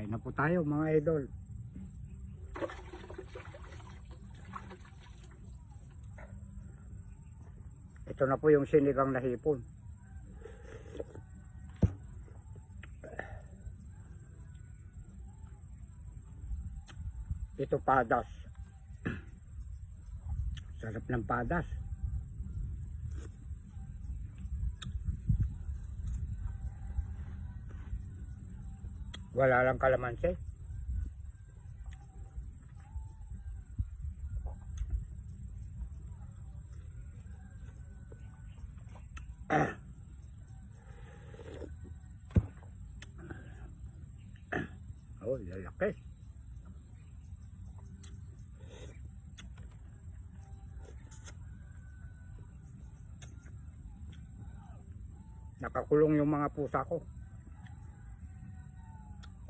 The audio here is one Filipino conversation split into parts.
Kain na po tayo mga idol. Ito na po yung sinigang na hipon. Ito padas. Sarap ng padas. Wala lang kalamansi. Oh, lalaki. Nakakulong yung mga pusa ko.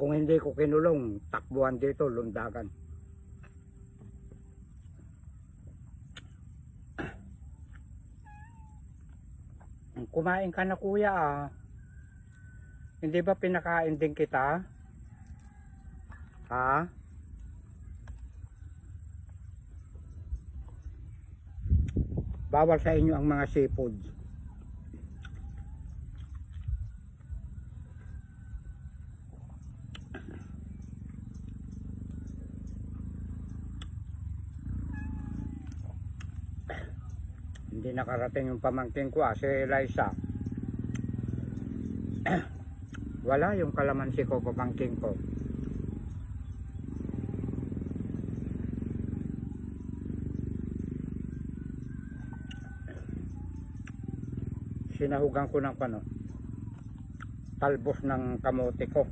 Kung hindi ko kinulong, takbuhan dito, lundagan. Kumain ka na kuya ah. Hindi ba pinakain din kita? Ha? Bawal sa inyo ang mga seafood. Hindi nakarating yung pamangkin ko ah, si Eliza. Wala yung kalamansi ko, pamangkin ko. Sinahugan ko ng pano. Talbos ng kamote ko.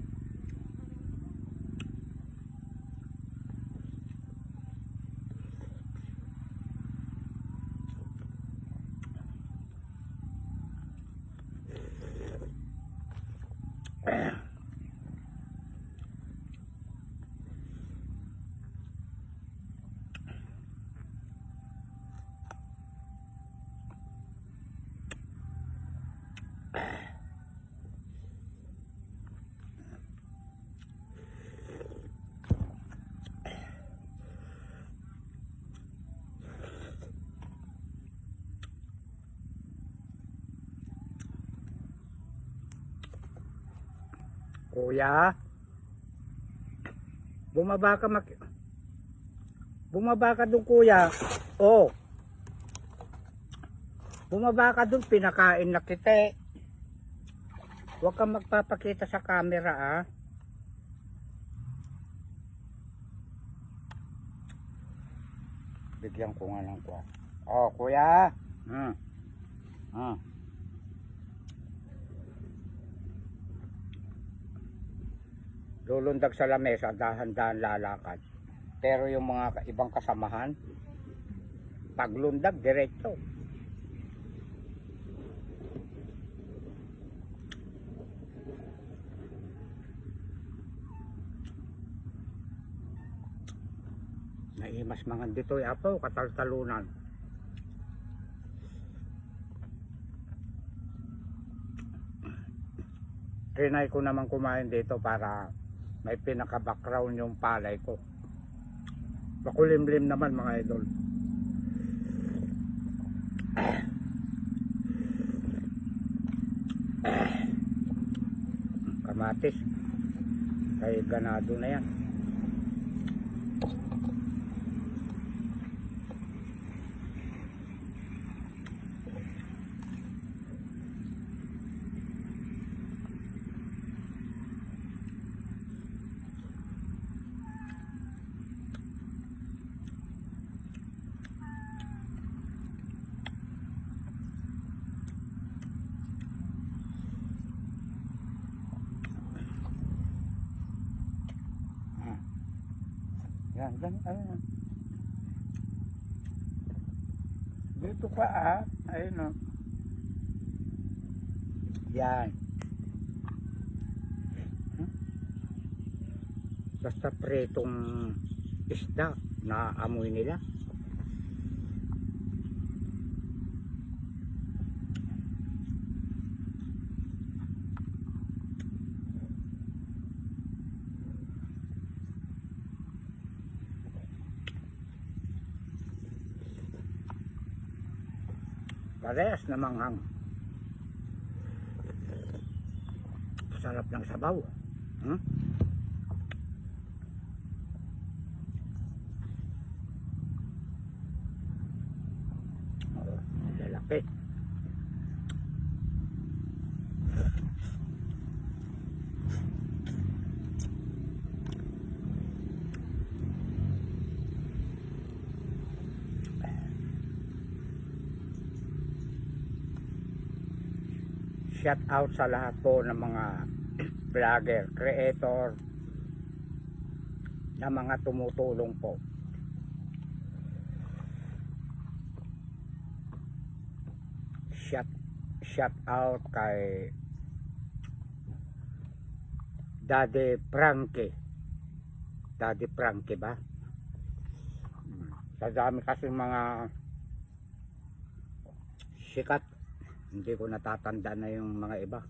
Kuya, bumaba ka mak... Bumaba ka dun kuya. Oh. Bumaba ka dun, pinakain na kita eh. Huwag kang magpapakita sa camera ah. Bigyan ko nga lang ko. Oh, kuya. Hmm. Hmm. Lulundag sa lamesa, dahan-dahan lalakad. Pero yung mga ibang kasamahan, paglundag, diretso. Naimas mga dito apo, kataltalunan. Trinay ko naman kumain dito para may pinaka-background yung palay ko. Makulimlim naman mga idol. Kamatis. Kay ganado na yan. Yan, ayun. Dito pa ah, ayun o. Yan. Basta pretong isda na amoy nila. Parehas na manghang. Sarap ng sabaw. Hmm? Oo, lalaki. Shout out sa lahat po ng mga vlogger, creator na mga tumutulong po. Shout, shout out kay Daddy Frankie. Daddy Frankie ba? Hmm. Sa dami kasi mga sikat hindi ko natatanda na yung mga iba.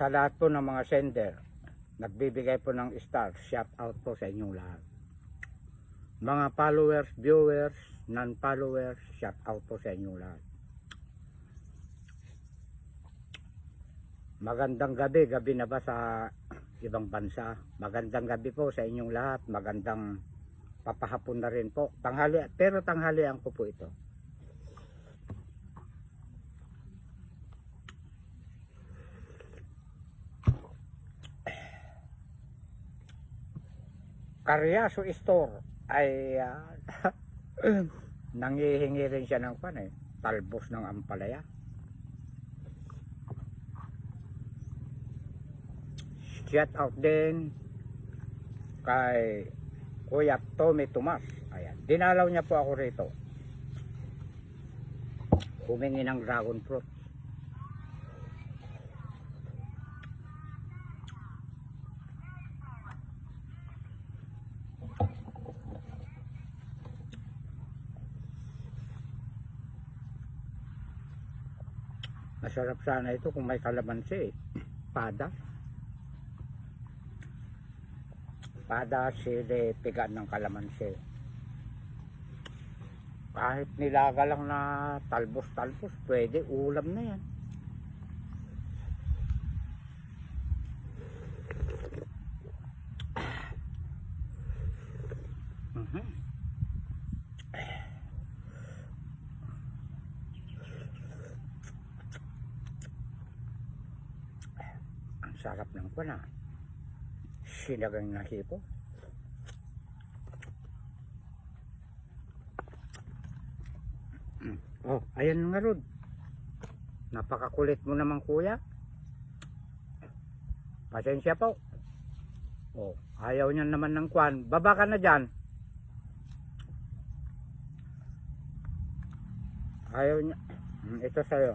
Sa lahat po ng mga sender nagbibigay po ng star. Shout out po sa inyong lahat. Mga followers, viewers, non-followers shout out po sa inyong lahat Magandang gabi, gabi na ba sa ibang bansa? Magandang gabi po sa inyong lahat. Magandang papahapon na rin po. Tanghali, pero tanghalian ko po ito. Karyaso Store ay ah, nangihingi rin siya ng pan eh, talbos ng ampalaya. Shout out din kay Kuya Tommy Tomas. Ayan. Dinalaw niya po ako rito. Humingi ng dragon fruit. Masarap sana ito kung may kalamansi eh. Pada. Pada sili pigan ng kalamansi. Kahit nilaga lang na talbos-talbos, pwede ulam na yan. Ang sarap ng kuna. Sinagang na hipo. Mm. Oh, ayan nga Rod. Napakakulit mo naman kuya. Pasensya po. Oh, ayaw niya naman ng kwan. Baba ka na dyan. Ayaw niya. Mm, Ito sa'yo.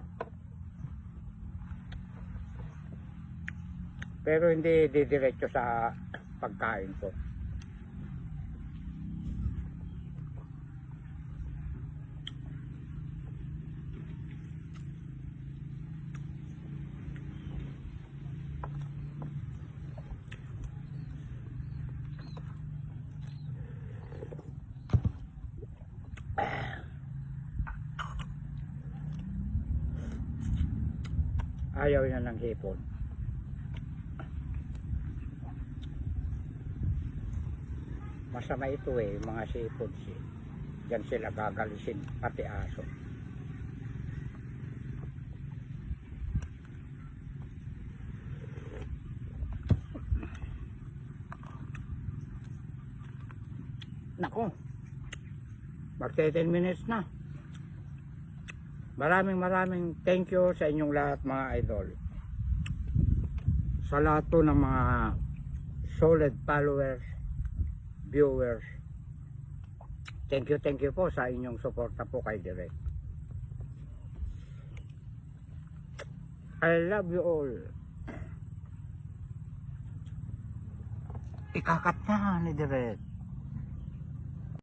Pero hindi didiretso sa pagkain ko. Ayaw niya ng hipon. Masama ito eh, mga seafoods eh. Diyan sila gagalisin, pati aso. Nako, magte 10 minutes na. Maraming maraming thank you sa inyong lahat mga idol. Sa lahat ng mga solid followers, viewers. Thank you, thank you po sa inyong suporta po kay Direk. I love you all. Ikakat na ni Direk.